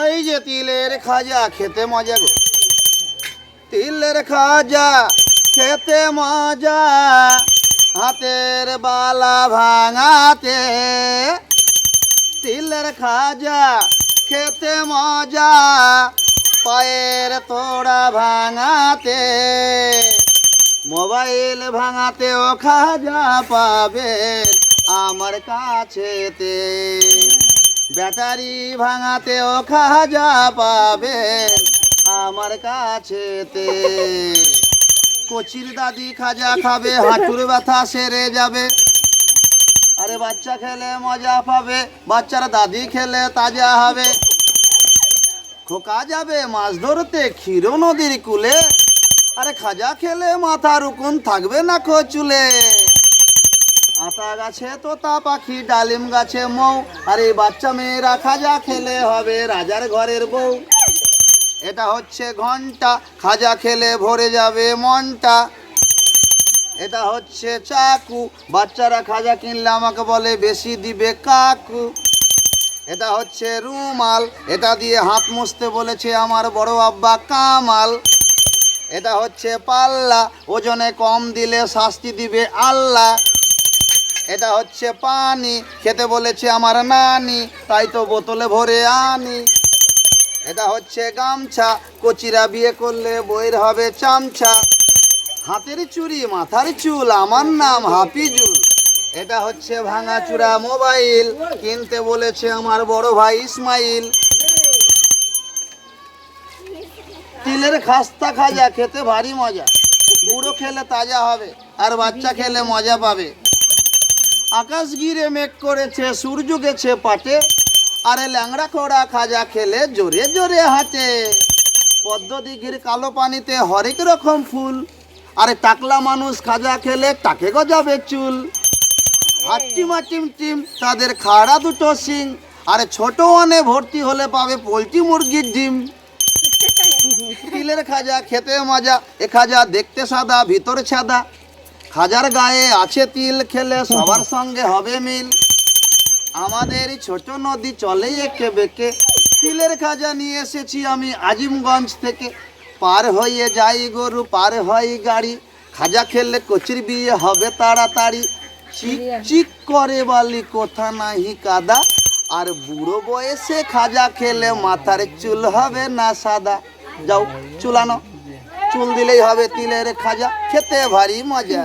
ওই যে তিলের খাজা, খেতে মজা গো। তিলের খাজা, খেতে মজা। হাতের বালা ভাঙাতে। তিলের খাজা, খেতে মজা। পায়ের তোড়া ভাঙাতে। মোবাইল ভাঙাতেও খাজা পাবে আমার কাছেতে। ব্যাটারি ভাঙাতেও খাজা পাবেন আমার কাছেতে। কচির দাদি খাজা খাবে, হাঁটুর ব্যথা সেরে যাবে। আরে বাচ্চা খেলে মজা পাবে, বাচ্চারা দাদি খেলে তাজা হবে। খোকা যাবে মাছ ধরতে ক্ষীর নদীর কুলে, আরে খাজা খেলে মাথার উকুন থাকবে না চুলে আতা গাছে, তোতা পাখি, ডালিম গাছে মৌ। আর এই বাচ্চা মেয়েরা খাজা খেলে হবে রাজার ঘরের বউ। এটা হচ্ছে ঘণ্টা, খাজা খেলে ভরে যাবে মনটা। এটা হচ্ছে চাকু, বাচ্চারা খাজা কিনলে আমাকে বলে বেশি দিবে কাকু। এটা হচ্ছে রুমাল, এটা দিয়ে হাত মুছতে বলেছে আমার বড় আব্বা কামাল। এটা হচ্ছে পাল্লা, ওজনে কম দিলে শাস্তি দিবে আল্লাহ। এটা হচ্ছে পানি। খেতে বলেছে আমার নানি, তাই তো বোতলে ভরে আনি। এটা হচ্ছে গামছা, কচিরা বিয়ে করলে বইয়ের হবে চামচা। হাতের চুড়ি, মাথার চুল, আমার নাম হাফিজুল। এটা হচ্ছে ভাঙাচুরা মোবাইল, কিনতে বলেছে আমার বড় ভাই ইসমাইল। তিলের খাস্তা খাজা, খেতে ভারী মজা। বুড়ো খেলে তাজা হবে, আর বাচ্চা খেলে মজা পাবে। আকাশ গিরে মেঘ করেছে, সূর্য গেছে পাটে, আরে ল্যাংড়া খোড়া খাজা খেলে জোরে জোরে হাঁটে। পদ্ম দিঘির কালো পানিতে হরেক রকম ফুল, আরে টাকলা মানুষ খাজা খেলে টাকে গজাবে চুল। হাট্টিমা টিম টিম, তাদের খাড়া দুটো সিং আরে ছোট অনে ভর্তি হলে পাবে পোলট্রি মুরগির ডিম। তিলের খাজা খেতে মজা, এ খাজা দেখতে সাদা, ভিতরে সাদা খাজার গায়ে আছে তিল খেলে সবার সঙ্গে হবে মিল। আমাদের ছোট নদী চলে একে বেঁকে। তিলের খাজা নিয়ে এসেছি আমি আজিমগঞ্জ থেকে। পার হয়ে যাই গরু, পার হয় গাড়ি। খাজা খেললে কচির বিয়ে হবে তাড়াতাড়ি। চিক চিক করে বালি, কোথা নাহি কাদা? আর বুড়ো বয়সে খাজা খেলে মাথার চুল হবে না সাদা। যাও, চুলানো। চুল দিলেই হবে তিলের খাজা। খেতে ভারী মজা।